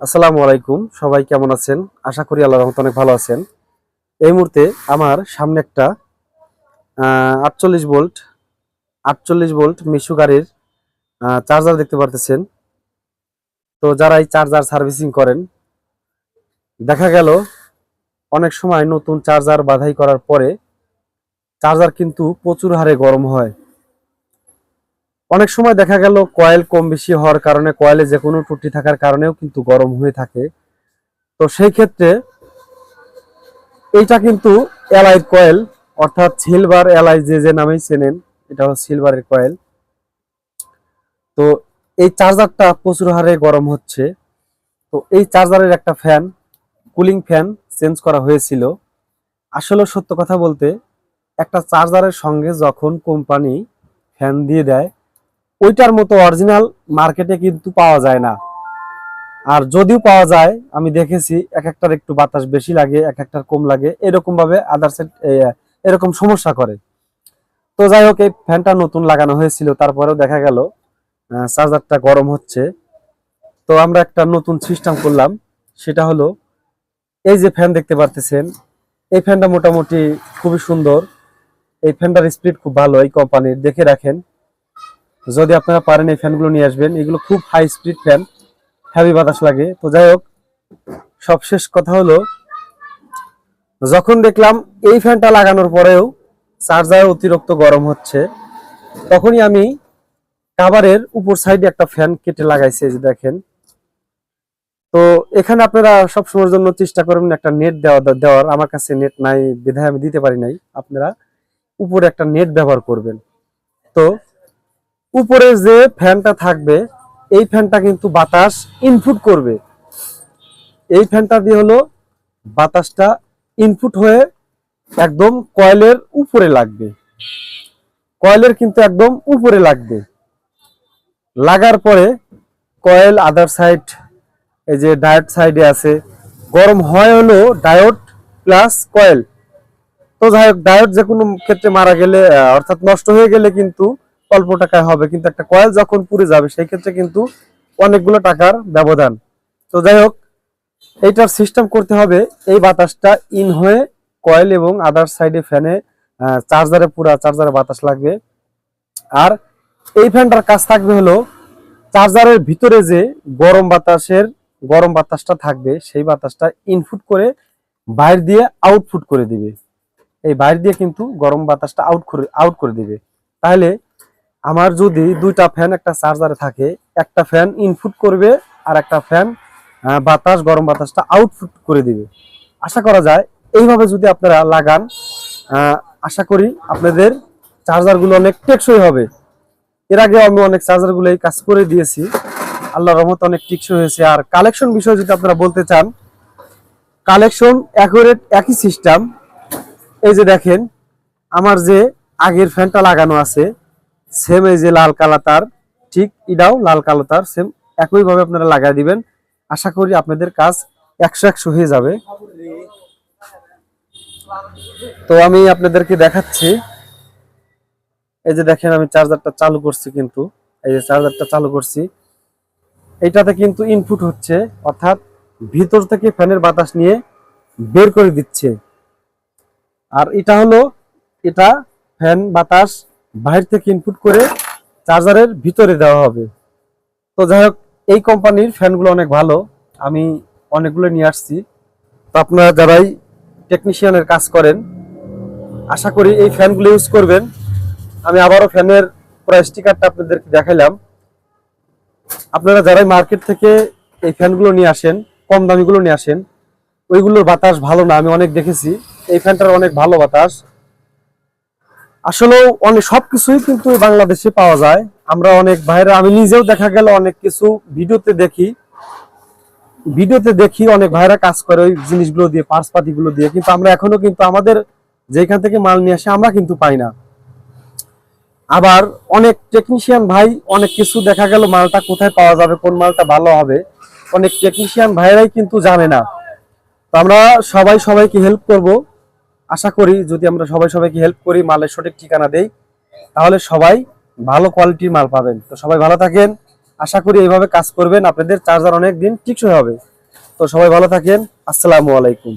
আসসালামু আলাইকুম। সবাই কেমন আছেন? আশা করি আল্লাহ রহমত অনেক ভালো আছেন। এই মুহূর্তে আমার সামনে একটা আটচল্লিশ ভোল্ট আটচল্লিশ ভোল্ট মিশু গাড়ির চার্জার দেখতে পারতেছেন। তো যারা এই চার্জার সার্ভিসিং করেন, দেখা গেল অনেক সময় নতুন চার্জার বাধাই করার পরে, চার্জার কিন্তু প্রচুর হারে গরম হয়। অনেক সময় দেখা গেল কয়েল কম বেশি হওয়ার কারণে কয়েলে যে কোনো ত্রুটি থাকার কারণেও কিন্তু গরম হয়ে থাকে। তো সেই ক্ষেত্রে এইটা কিন্তু এলআই কয়েল, অর্থাৎ সিলভার এলআই যে যে নামেই চেনেন, এটা হলো সিলভারের কয়েল। তো এই চার্জারটা প্রচুর হারে গরম হচ্ছে। তো এই চার্জারের একটা ফ্যান, কুলিং ফ্যান চেঞ্জ করা হয়েছিল। আসলে সত্য কথা বলতে, একটা চার্জারের সঙ্গে যখন কোম্পানি ফ্যান দিয়ে দেয় ওইটার মতো অরিজিনাল মার্কেটে কিন্তু পাওয়া যায় না। আর যদিও পাওয়া যায়, আমি দেখেছি এক একটার একটু বাতাস বেশি লাগে, এক একটার কম লাগে এরকম ভাবে এরকম সমস্যা করে। তো যাই হোক, এই ফ্যানটা নতুন লাগানো হয়েছিল, তারপরেও দেখা গেল চার্জারটা গরম হচ্ছে। তো আমরা একটা নতুন সিস্টেম করলাম, সেটা হলো, এই যে ফ্যান দেখতে পারতেছেন, এই ফ্যানটা মোটামুটি খুবই সুন্দর। এই ফ্যানটার স্পিড খুব ভালো, এই কোম্পানির দেখে রাখেন। যদি আপনারা পারেন এই ফ্যানগুলো নিয়ে আসবেন। এগুলো খুব হাই স্পিড ফ্যান হেভি বাতাস লাগে। তো যাই হোক, সবশেষ কথা হলো, যখন দেখলাম এই ফ্যানটা লাগানোর পরেও চার্জার অতিরিক্ত গরম হচ্ছে, তখনই আমি কাভারের উপর সাইডে একটা ফ্যান কেটে লাগাইছি যে দেখেন। তো এখানে আপনারা সবসময়ের জন্য চেষ্টা করবেন একটা নেট দেওয়া, দেওয়ার। আমার কাছে নেট নাই, বিধায় আমি দিতে পারি নাই। আপনারা উপরে একটা নেট ব্যবহার করবেন। তো উপরে যে ফ্যানটা থাকবে, এই ফ্যানটা কিন্তু বাতাস ইনপুট করবে। এই ফ্যানটা দিয়ে হলো বাতাসটা ইনপুট হয়ে একদম কয়েলের উপরে লাগবে। কয়েলের কিন্তু একদম উপরে লাগবে। লাগার পরে কয়েল আদার সাইড এই যে ডায়োড সাইডে আছে, গরম হয় হলো ডায়োড প্লাস কয়েল। তো যাই হোক ডায়োড যে কোনো ক্ষেত্রে মারা গেলে অর্থাৎ নষ্ট হয়ে গেলে কিন্তু অল্প টাকায় হবে, কিন্তু একটা কয়েল যখন পুড়ে যাবে, সেই ক্ষেত্রে কিন্তু অনেকগুলো টাকার ব্যবধান। তো যাই হোক, এইটার সিস্টেম করতে হবে, এই বাতাসটা ইন হয়ে কয়েল এবং আদার সাইডে ফ্যানে চার্জারে পুরা চার্জারে বাতাস লাগবে। আর এই ফ্যানটার কাজ থাকবে হলো চার্জারের ভিতরে যে গরম বাতাসের, গরম বাতাসটা থাকবে, সেই বাতাসটা ইনপুট করে বাইরে দিয়ে আউটপুট করে দিবে। এই বাইরে দিয়ে কিন্তু গরম বাতাসটা আউট করে আউট করে দিবে। তাহলে আমার যদি দুইটা ফ্যান একটা চার্জারে থাকে, একটা ফ্যান ইনপুট করবে আর একটা ফ্যান বাতাস, গরম বাতাসটা আউটপুট করে দিবে। আশা করা যায় এইভাবে যদি আপনারা লাগান আশা করি আপনাদের চার্জারগুলো অনেক টেকসই হবে। এর আগে আমি অনেক চার্জারগুলো এই কাজ করে দিয়েছি। আল্লাহ রহমত অনেক টেকসই হয়েছে। আর কালেকশন বিষয়ে যদি আপনারা বলতে চান কালেকশন অ্যাকুরেট একই সিস্টেম এই যে দেখেন, আমার যে আগের ফ্যানটা লাগানো আছে সেম এই যে লাল কালা তার, ঠিক এটাও লাল কালো তার সেম একইভাবে আপনারা লাগাই দিবেন। আশা করি আপনাদের কাজ একশো একশো হয়ে যাবে। তো আমি আপনাদেরকে দেখাচ্ছি। এই যে দেখেন আমি চার্জারটা চালু করছি কিন্তু, এই যে চার্জারটা চালু করছি। এইটাতে কিন্তু ইনপুট হচ্ছে, অর্থাৎ ভিতর থেকে ফ্যানের বাতাস নিয়ে বের করে দিচ্ছে। আর এটা হলো, এটা ফ্যান বাতাস বাইরে থেকে ইনপুট করে চার্জারের ভিতরে দেওয়া হবে। তো যাই হোক, এই কোম্পানির ফ্যানগুলো অনেক ভালো। আমি অনেকগুলো নিয়ে আসছি। তো আপনারা যারাই টেকনিশিয়ানের কাজ করেন, আশা করি এই ফ্যানগুলো ইউজ করবেন। আমি আবারও ফ্যানের পুরো স্টিকারটা আপনাদেরকে দেখাইলাম। আপনারা যারাই মার্কেট থেকে এই ফ্যানগুলো নিয়ে আসেন, কম দামিগুলো নিয়ে আসেন, ওইগুলোর বাতাস ভালো না, আমি অনেক দেখেছি। এই ফ্যানটার অনেক ভালো বাতাস। আসলেও অনেক সবকিছুই কিন্তু বাংলাদেশে পাওয়া যায়। আমরা অনেক ভাইরা, আমি নিজেও দেখা গেল অনেক কিছু ভিডিওতে দেখি। ভিডিওতে দেখি অনেক ভাইরা কাজ করে ওই জিনিসগুলো দিয়ে পার্স পাতিগুলো দিয়ে, কিন্তু আমরা এখনও কিন্তু আমাদের যেখান থেকে মাল নিয়ে আসে আমরা কিন্তু পাই না। আবার অনেক টেকনিশিয়ান ভাই অনেক কিছু দেখা গেল মালটা কোথায় পাওয়া যাবে, কোন মালটা ভালো হবে। অনেক টেকনিশিয়ান ভাইরাই কিন্তু জানে না। তো আমরা সবাই সবাইকে হেল্প করব। আশা করি যদি আমরা সবাই সবাইকে হেল্প করি, মালের সঠিক ঠিকানা দেই, তাহলে সবাই ভালো কোয়ালিটির মাল পাবেন। তো সবাই ভালো থাকেন। আশা করি এইভাবে কাজ করবেন। আপনাদের চার্জার অনেক দিন টিকসই হবে। তো সবাই ভালো থাকেন। আসসালামু আলাইকুম।